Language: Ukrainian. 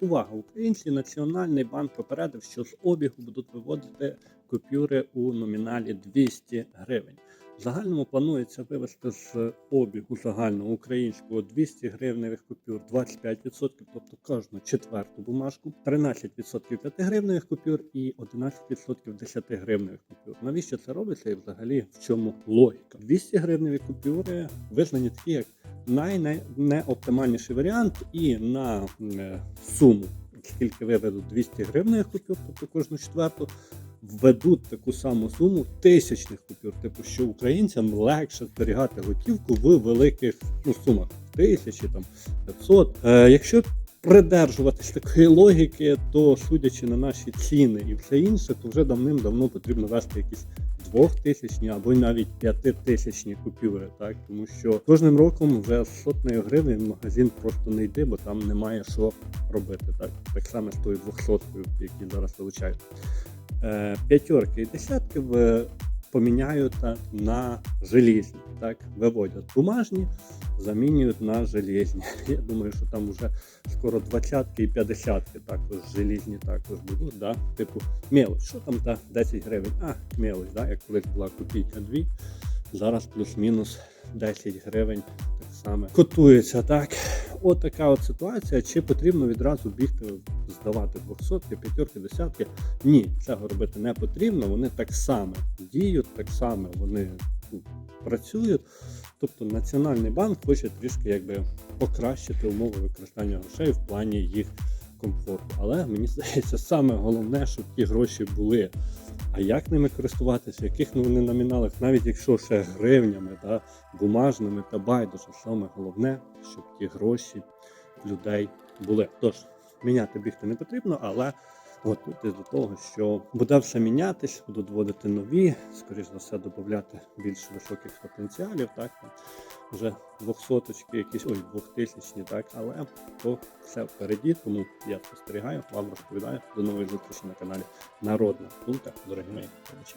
Увага! Українці Національний банк попередив, що з обігу будуть виводити купюри у номіналі 200 гривень. В загальному планується вивести з обігу загального українського 200 гривневих купюр 25%, тобто кожну четверту бумажку, 13% 5 гривневих купюр і 11% 10 гривневих купюр. Навіщо це робиться і взагалі в чому логіка? 200 гривневі купюри визнані такі як найнеоптимальніший варіант. І на суму, скільки виведуть 200 гривневих купюр, тобто кожну четверту, введуть таку саму суму тисячних купюр, типу, що українцям легше зберігати готівку в великих ну, сумах. Тисячі, там 500. Е, якщо придержуватись такої логіки, то судячи на наші ціни і все інше, то вже давним-давно потрібно вести якісь двохтисячні або навіть п'ятитисячні купюри, так тому що кожним роком вже з сотнею гривень магазин просто не йде, бо там немає що робити. Так так само з тою двохсоткою, які зараз вилучають. Е, П'ятерки і десятки поміняють на желізні, так виводять бумажні, замінюють на железні. Я думаю, що там вже скоро двадцятки і п'ятдесятки також желізні також будуть. Да? Типу, мелоч, що там та 10 гривень? А, мелоч, да? як колись була копійка 2, зараз плюс-мінус 10 гривень так само котується. Так, от така от ситуація. Чи потрібно відразу бігти здавати 200, п'ятерки, десятки? Ні, цього робити не потрібно. Вони так само діють, так само вони працюють. Тобто Національний банк хоче трішки якби покращити умови використання грошей в плані їх комфорту. Але мені здається, саме головне, щоб ті гроші були. А як ними користуватися, яких вони номіналах, навіть якщо ще гривнями, да, бумажними та байдуже, саме головне, щоб ті гроші людей були. Тож, міняти бігти не потрібно, але готуйтесь до того, що буде все мінятись, будуть вводити нові, скоріш за все, додати більш високих потенціалів, так вже двохсоточки, якісь ой, двохтисячні, так, але то все впереді, тому я спостерігаю, вам розповідаю. До нової зустрічі на каналі Народна Думка, дорогі мої глядачі.